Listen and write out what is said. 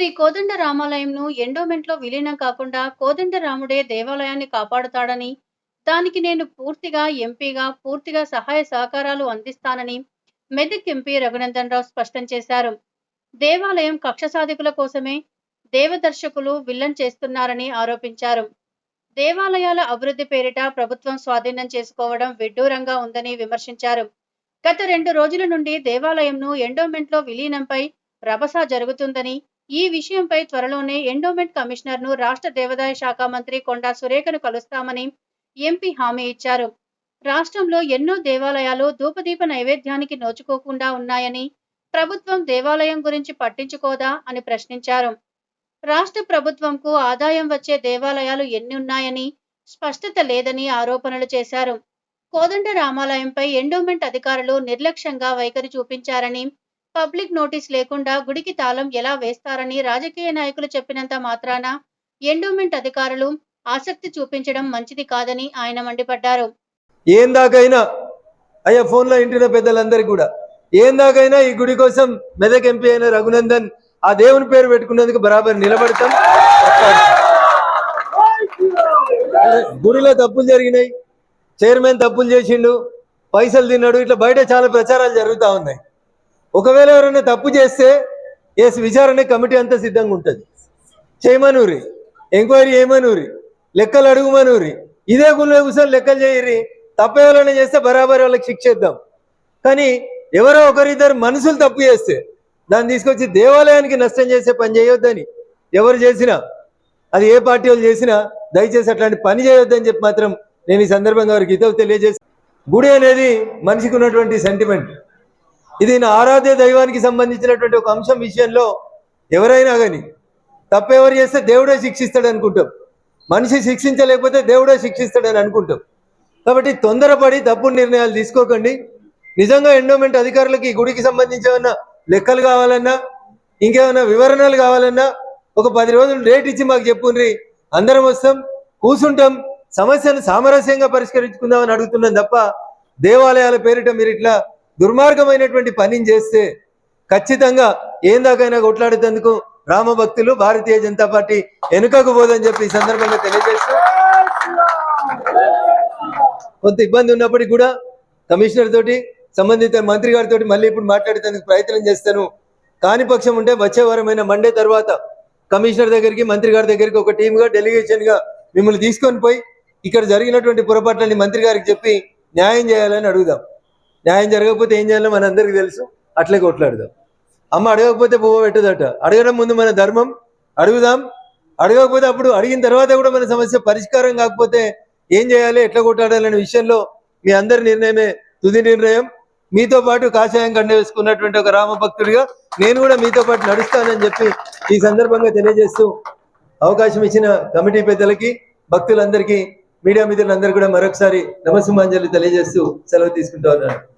శ్రీ కోదండ రామాలయంను ఎండోమెంట్లో విలీనం కాకుండా కోదండ రాముడే దేవాలయాన్ని కాపాడుతాడని దానికి నేను పూర్తిగా ఎంపీగా పూర్తిగా సహాయ సహకారాలు అందిస్తానని మెదక్ ఎంపీ రఘునందన్ రావు స్పష్టం చేశారు. దేవాలయం కక్ష సాధికుల కోసమే దేవదర్శకులు విల్లన్ చేస్తున్నారని ఆరోపించారు. దేవాలయాల అభివృద్ధి పేరిట ప్రభుత్వం స్వాధీనం చేసుకోవడం విడ్డూరంగా ఉందని విమర్శించారు. గత రెండు రోజుల నుండి దేవాలయంను ఎండోమెంట్లో విలీనంపై రభస జరుగుతుందని ఈ విషయంపై త్వరలోనే ఎండోమెంట్ కమిషనర్ను రాష్ట్ర దేవాదాయ శాఖ మంత్రి కొండా సురేఖను కలుస్తామని ఎంపీ హామీ ఇచ్చారు. రాష్ట్రంలో ఎన్నో దేవాలయాలు ధూపదీప నైవేద్యానికి నోచుకోకుండా ఉన్నాయని ప్రభుత్వం దేవాలయం గురించి పట్టించుకోదా అని ప్రశ్నించారు. రాష్ట్ర ప్రభుత్వంకు ఆదాయం వచ్చే దేవాలయాలు ఎన్ని ఉన్నాయని స్పష్టత లేదని ఆరోపణలు చేశారు. కోదండ రామాలయంపై ఎండోమెంట్ అధికారులు నిర్లక్ష్యంగా వైఖరి చూపించారని పబ్లిక్ నోటీస్ లేకుండా గుడికి తాళం ఎలా వేస్తారని రాజకీయ నాయకులు చెప్పినంత మాత్రాన ఎండోమెంట్ అధికారులు ఆసక్తి చూపించడం మంచిది కాదని ఆయన మండిపడ్డారు. ఏం దాకైనా? అయ్యా ఫోన్లో ఇంటిన పెద్దలందరికీ కూడా. ఏం దాకైనా ఈ గుడి కోసం మెదక్ ఎంపీ అయిన రఘునందన్ ఆ దేవుని పేరు పెట్టుకున్నందుకు బరాబర్ నిలబడతాం. గుడిలో తప్పులు జరిగినాయి. చైర్మన్ తప్పులు చేసిండు. పైసలు తిన్నాడు. ఇట్లా బయట చాలా ప్రచారాలు జరుగుతూ ఉన్నాయి. ఒకవేళ ఎవరైనా తప్పు చేస్తే ఎస్ విచారణ కమిటీ అంతా సిద్ధంగా ఉంటుంది. చేయమనూరి ఎంక్వైరీ చేయమనూరి లెక్కలు అడుగుమనూరి ఇదే గుళ్ళో కూర్చొని లెక్కలు చేయరి తప్పేవాళ్ళని చేస్తే బరాబర్ వాళ్ళకి శిక్షిద్దాం కానీ ఎవరో ఒకరిద్దరు మనుషులు తప్పు చేస్తే దాన్ని తీసుకొచ్చి దేవాలయానికి నష్టం చేసే పని చేయొద్దని ఎవరు చేసినా అది ఏ పార్టీ వాళ్ళు చేసినా దయచేసి అట్లాంటి పని చేయొద్దని చెప్పి మాత్రం నేను ఈ సందర్భంగా వారికి ఇతవు తెలియజేసి గుడి అనేది మనిషికి ఉన్నటువంటి సెంటిమెంట్ ఇది నా ఆరాధ్య దైవానికి సంబంధించినటువంటి ఒక అంశం విషయంలో ఎవరైనా కానీ తప్పెవరు చేస్తే దేవుడే శిక్షిస్తాడు అనుకుంటాం మనిషి శిక్షించలేకపోతే దేవుడే శిక్షిస్తాడని అనుకుంటాం. కాబట్టి తొందరపడి తప్పుడు నిర్ణయాలు తీసుకోకండి. నిజంగా ఎండోమెంట్ అధికారులకి గుడికి సంబంధించి ఏమన్నా లెక్కలు కావాలన్నా ఇంకేమైనా వివరణలు కావాలన్నా ఒక పది రోజులు డేట్ ఇచ్చి మాకు చెప్పుండ్రి. అందరం వస్తాం కూర్చుంటాం సమస్యను సామరస్యంగా పరిష్కరించుకుందామని అడుగుతున్నాం తప్ప దేవాలయాల పేరిట మీరు ఇట్లా దుర్మార్గమైనటువంటి పనిని చేస్తే ఖచ్చితంగా ఏం దాకైనా కొట్లాడేందుకు రామభక్తులు భారతీయ జనతా పార్టీ వెనుకకు పోదని చెప్పి ఈ సందర్భంగా తెలియజేస్తూ కొంత ఇబ్బంది ఉన్నప్పటికీ కూడా కమిషనర్ తోటి సంబంధిత మంత్రి గారితో మళ్ళీ ఇప్పుడు మాట్లాడేందుకు ప్రయత్నం చేస్తాను. కాని పక్షం ఉంటే వచ్చే వారమైన మండే తర్వాత కమిషనర్ దగ్గరికి మంత్రి గారి దగ్గరికి ఒక టీమ్గా డెలిగేషన్గా గా మిమ్మల్ని తీసుకొని పోయి ఇక్కడ జరిగినటువంటి పొరపాట్లని మంత్రి గారికి చెప్పి న్యాయం చేయాలని అడుగుదాం. న్యాయం జరగకపోతే ఏం చేయాలో మనందరికీ తెలుసు. అట్లే కొట్లాడదాం. అమ్మ అడగకపోతే పువ్వు పెట్టదట. అడగడం ముందు మన ధర్మం అడుగుదాం. అడగకపోతే అప్పుడు అడిగిన తర్వాత కూడా మన సమస్య పరిష్కారం కాకపోతే ఏం చేయాలి ఎట్లా కొట్లాడాలనే విషయంలో మీ అందరి నిర్ణయమే తుది నిర్ణయం. మీతో పాటు కాషాయం కండ వేసుకున్నటువంటి ఒక రామ భక్తుడిగా నేను కూడా మీతో పాటు నడుస్తానని చెప్పి ఈ సందర్భంగా తెలియజేస్తూ అవకాశం ఇచ్చిన కమిటీ పెద్దలకి భక్తులందరికీ మీడియా మిత్రులందరూ కూడా మరొకసారి నమస్సుమాంజలి తెలియజేస్తూ సెలవు తీసుకుంటా ఉన్నాను.